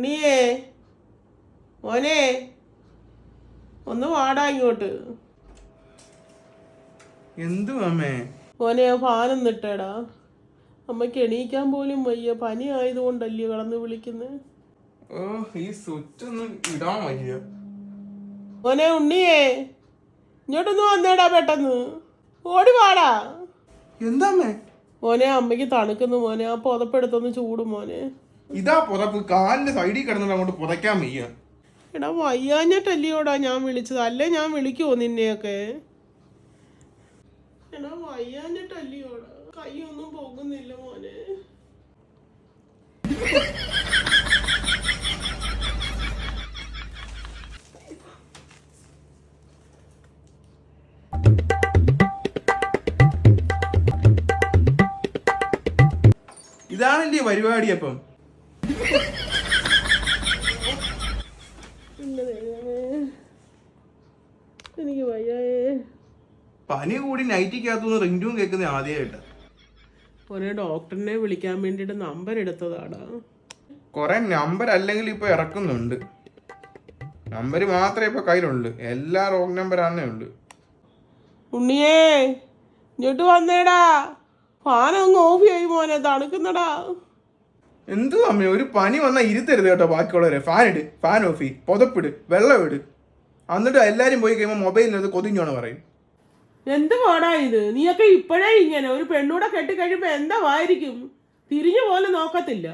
ഉണ്ണിയേ മോനെ ഒന്ന് വാടാ ഇങ്ങോട്ട്. എന്തു അമ്മേ? മോനെ ഫാനൊന്ന് ഇട്ടേടാ നിട്ടേടാ അമ്മയ്ക്ക് എണീക്കാൻ പോലും വയ്യ. പനി ആയതുകൊണ്ടല്ലേ കടന്ന് വിളിക്കുന്നത് ഓ ഈ സ്വിച്ച് ഒന്നും ഇടാൻ വയ്യ. മോനെ ഉണ്ണിയേ ഇങ്ങോട്ടൊന്ന് വന്നേടാ പെട്ടെന്ന്. ഓടി വാടാ. എന്താ മോനെ അമ്മയ്ക്ക് തണുക്കുന്നു മോനെ. ആ പുതപ്പെടുത്തൊന്ന് ചൂടും മോനെ. ഇതാ പുറത്ത് കാലിന്റെ സൈഡിൽ കിടന്നിട്ട് അങ്ങോട്ട് പുതയ്ക്കാൻ വയ്യ. എടാ വയ്യാഞ്ഞിട്ടല്ലയോടാ ഞാൻ വിളിച്ചത്? അല്ലേ ഞാൻ വിളിക്കുവോ നിന്നെയൊക്കെ? എടാ വയ്യാഞ്ഞിട്ടല്ലയോടാ? കൈയൊന്നും പോകുന്നില്ല മോനെ. ഇതാണല്ലേ പരിപാടി അപ്പം. എനിക്ക് വയ്യായേ. പനി കൂടി നൈറ്റിക്കകത്തുനിന്ന് റിങ്ടൂൺ കേൾക്കുന്ന ആദ്യമായിട്ട് ഓനെ ഡോക്ടറിനെ വിളിക്കാൻ വേണ്ടിയിട്ട് നമ്പർ എടുത്തതാടാ. കുറെ നമ്പർ അല്ലെങ്കിൽ ഇപ്പൊ ഇറക്കുന്നുണ്ട്. നമ്പർ മാത്രമേ ഇപ്പൊ കയ്യിലുള്ളൂ. എല്ലാ റോങ് നമ്പർ ആണേ ഉള്ളു. ഉണ്ണിയേ ഇങ്ങോട്ട് വന്നേടാ. ഫാൻ അങ്ങ് ഓഫ് ചെയ്യും മോനെ തണുക്കുന്നടാ. എന്തു അമ്മ ഒരു പനി വന്നാൽ ഇരുത്തരുത് കേട്ടോ ബാക്കിയുള്ളവരെ. ഫാൻ ഇട് ഫാൻ ഓഫ് ചെയ്യ്. പുതപ്പിട് വെള്ളം ഇട്. എന്നിട്ട് എല്ലാരും പോയി കഴിയുമ്പോൾ മൊബൈലിനകത്ത് കൊതിഞ്ഞോണ പറയും. എന്ത് പാടാ ഇത്? നീയൊക്കെ ഇപ്പോഴേ ഇങ്ങനെ ഒരു പെണ്ണൂടെ എന്താ വായിരിക്കും? തിരിഞ്ഞു പോലും നോക്കത്തില്ല.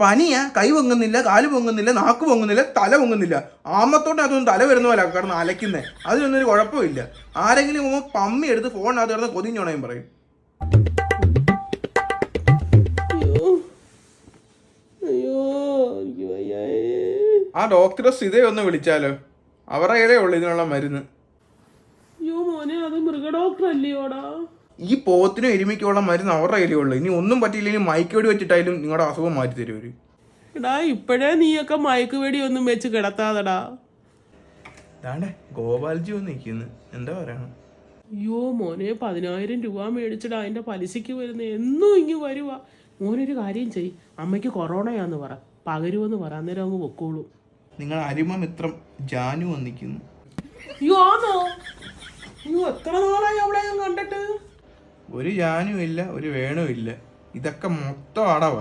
പനിയാ കൈ പൊങ്ങുന്നില്ല കാൽ പൊങ്ങുന്നില്ല നാക്ക് പൊങ്ങുന്നില്ല തല പൊങ്ങുന്നില്ല. ആമത്തോട്ട് അതൊന്നും തല വരുന്ന പോലെ കിടന്ന് അലക്കുന്നേ അതിനൊന്നും ഒരു കുഴപ്പമില്ല. ആരെങ്കിലും പമ്മി എടുത്ത് ഫോണിനകത്ത് കിടന്ന് കൊതിഞ്ഞോണയും പറയും. ആ ഡോക്ടറെ സ്ഥിതയെ ഒന്ന് വിളിച്ചാലോ? അവരുടെ കയ്യിലേ ഉള്ളു ഇതിനുള്ള മരുന്ന്. അയ്യോ മോനെ അത് മൃഗഡോക്ടർ അല്ലയോടാ ഈ പോത്തിനും എരുമിക്കുള്ള മരുന്ന് അവരുടെ കയ്യിലേ ഉള്ളു ഇനി ഒന്നും പറ്റിയില്ലെങ്കിൽ വെടി വെച്ചിട്ടായാലും നിങ്ങളുടെ അസുഖം മാറ്റി തരും അവർ എടാ ഇപ്പോഴേ നീയൊക്കെ മയക്കുവെടി ഒന്നും വെച്ച് കിടത്താതടാ. ദാണ്ടേ ഗോപാൽജി വന്ന് നിൽക്കുന്നു. എന്താ പറയണം അയ്യോ മോനെ പതിനായിരം രൂപ മേടിച്ചിട്ട് അതിന്റെ പലിശയ്ക്ക് വരുന്ന എന്നും ഇങ്ങ് വരുവാ. മോനൊരു കാര്യം ചെയ് അമ്മയ്ക്ക് കൊറോണയാന്ന് പറ. പകരുമെന്ന് പറ. അന്നേരം അങ്ങ് പൊക്കോളൂ. നിങ്ങൾ അരിമ മിത്രം ജാനു വന്നിക്കുന്നു? എത്ര നാളായി ഞാൻ കണ്ടിട്ട്? ഒരു ജാനു ഇല്ല ഒരു വേണു ഇല്ല. ഇതൊക്കെ മൊത്തം അടവ.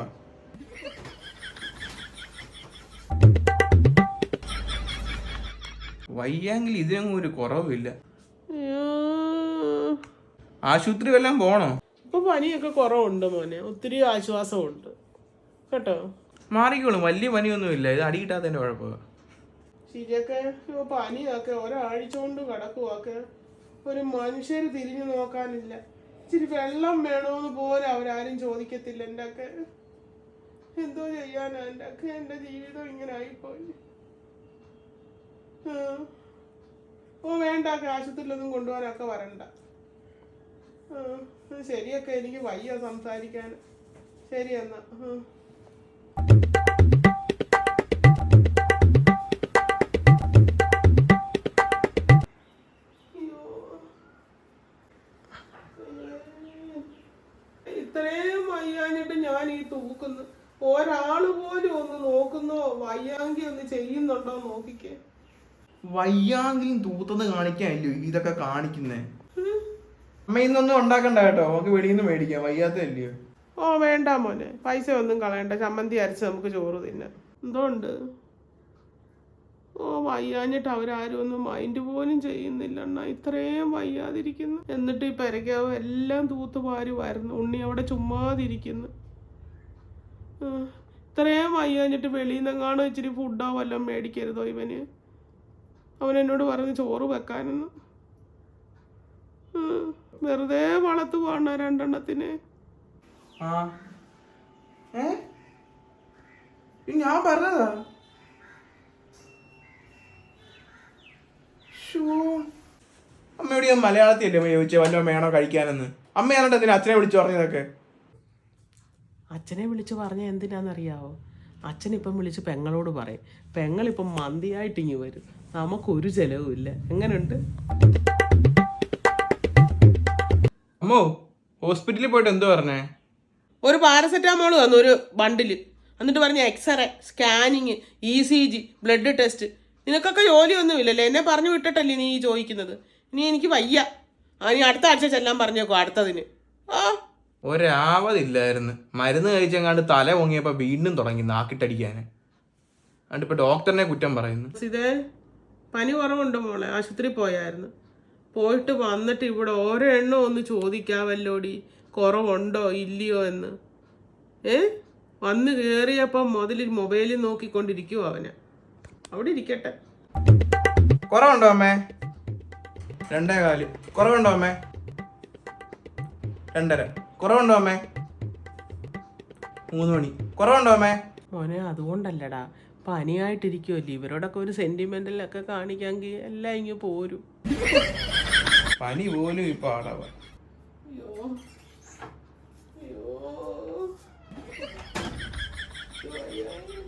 വയ്യാങ്കിൽ ഇതിനൊന്നും ഒരു കുറവില്ല ആശുപത്രി വല്ലതും പോണോ? ഇപ്പൊ പനിയൊക്കെ കുറവുണ്ട് മോനെ. ഒത്തിരി ആശ്വാസമുണ്ട്. കേട്ടോ? മാറിക്കോളും. വലിയ പനിയൊന്നും ഇല്ല ഇത് അടി തന്നെ കുഴപ്പമാണ് ശരിയൊക്കെ പനിയൊക്കെ ഒരാഴ്ച കൊണ്ട് കിടക്കുവൊക്കെ ഒരു മനുഷ്യർ തിരിഞ്ഞു നോക്കാനില്ല. ഇച്ചിരി വെള്ളം വേണോന്ന് പോലും അവരാരും ചോദിക്കത്തില്ല എന്റെ ഒക്കെ എന്തോ ചെയ്യാനാ? എന്റെ ഒക്കെ എന്റെ ജീവിതം ഇങ്ങനെ ആയിപ്പോയി. ഓ വേണ്ട. ആശുപത്രിയിലൊന്നും കൊണ്ടുപോകാനൊക്കെ വരണ്ട. ശരിയൊക്കെ എനിക്ക് വയ്യ സംസാരിക്കാൻ. ശരി എന്നാ. ഇത്രയും വയ്യാഞ്ഞിട്ട് ഞാൻ ഈ തൂക്കുന്നു. ഒരാൾ പോലും ഒന്ന് നോക്കുന്നോ വയ്യാങ്കി ഒന്ന് ചെയ്യുന്നുണ്ടോ നോക്കിക്കേ. വയ്യാങ്കിലും തൂത്തത് കാണിക്കാനല്ലോ? ഇതൊക്കെ കാണിക്കുന്നേ. അമ്മ ഇന്നൊന്നും ഉണ്ടാക്കണ്ട കേട്ടോ. നമുക്ക് വെളിയിൽ നിന്ന് മേടിക്കാം. വയ്യാത്തല്ലയോ ഓ വേണ്ട മോനെ. പൈസ ഒന്നും കളയണ്ട. ചമ്മന്തി അരച്ച് നമുക്ക് ചോറ് തിന്നാം. എന്തോണ്ട് ഓ വയ്യാഞ്ഞിട്ട് അവരാരും ഒന്നും മൈൻഡ് പോലും ചെയ്യുന്നില്ല അണ്ണാ ഇത്രയും വയ്യാതിരിക്കുന്നു. എന്നിട്ട് ഈ പെരക്കാവ് എല്ലാം തൂത്ത് വാരി വരുന്നു. ഉണ്ണി അവിടെ ചുമ്മാതിരിക്കുന്നു. ഇത്രയും വയ്യാഞ്ഞിട്ട് വെളിയിൽ നിന്നെങ്ങാണോ ഇച്ചിരി ഫുഡോ വല്ലതും മേടിക്കരുതോ ഇവന്? അവൻ എന്നോട് പറഞ്ഞ് ചോറ് വെക്കാനെന്ന്. വെറുതെ വളർത്തു പോണ രണ്ടെണ്ണത്തിന്. ഞാൻ പറഞ്ഞതാ? അമ്മയോട് ഞാൻ മലയാളത്തിലല്ലേ അമ്മ ചോദിച്ചേ? വല്ലതും വേണോ കഴിക്കാനെന്ന്? അമ്മയാണോ എന്തിനാ അച്ഛനെ വിളിച്ചു പറഞ്ഞതൊക്കെ? അച്ഛനെ വിളിച്ച് പറഞ്ഞ എന്തിനാണെന്നറിയാവോ അച്ഛൻ ഇപ്പം വിളിച്ച് പെങ്ങളോട് പറയും. പെങ്ങളിപ്പം മന്തിയായിട്ട് ഇങ്ങി വരും. നമുക്കൊരു ചെലവും ഇല്ല. എങ്ങനെയുണ്ട്? അമ്മോ ഹോസ്പിറ്റലിൽ പോയിട്ട് എന്തോ പറഞ്ഞേ? ഒരു പാരസെറ്റാമോൾ തന്നു ഒരു ബണ്ടിൽ. എന്നിട്ട് പറഞ്ഞ x ray scanning E C G blood test. നിനക്കൊക്കെ ജോലിയൊന്നുമില്ലല്ലേ? എന്നെ പറഞ്ഞു വിട്ടിട്ടല്ലേ നീ ചോദിക്കുന്നത് ഇനി എനിക്ക് വയ്യ. ആ നീ അടുത്ത ആഴ്ച ചെല്ലാൻ പറഞ്ഞേക്കോ അടുത്തതിന്. ആ. ഒരാവതില്ലായിരുന്നു. മരുന്ന് കഴിച്ചെങ്ങാണ്ട് തല പൊങ്ങിയപ്പോൾ വീണ്ടും തുടങ്ങി നാക്കിട്ടടിക്കാൻ അതുകൊണ്ട് ഇപ്പോൾ ഡോക്ടറിനെ കുറ്റം പറയുന്നു. ഇതേ പനി കുറവുണ്ട് മോളെ. ആശുപത്രി പോയായിരുന്നു. പോയിട്ട് വന്നിട്ട് ഇവിടെ ഓരോ എണ്ണം ഒന്ന് ചോദിക്കാവല്ലോടി. കുറവുണ്ടോ ഇല്ലയോ എന്ന്. ഏ? വന്ന് കയറിയപ്പം മുതൽ മൊബൈലിൽ നോക്കിക്കൊണ്ടിരിക്കുവോ അവന്. അവിടെ ഇരിക്കട്ടെ. കുറവുണ്ടോ അമ്മേ? രണ്ടേ കാൽ. കുറവുണ്ടോ അമ്മേ? രണ്ടര. കുറവുണ്ടോ അമ്മേ? മൂന്ന് മണി. കുറവുണ്ടോ അമ്മേ? മോനെ അതുകൊണ്ടല്ലടാ. പനിയായിട്ടിരിക്കുമല്ലേ ഇവരോടൊക്കെ ഒരു സെന്റിമെന്റിലൊക്കെ കാണിക്കാമെങ്കിൽ എല്ലാം ഇങ്ങ് പോരും. പനി പോലും ഇപ്പൊ ആളവ അയ്യോ. അയ്യോ.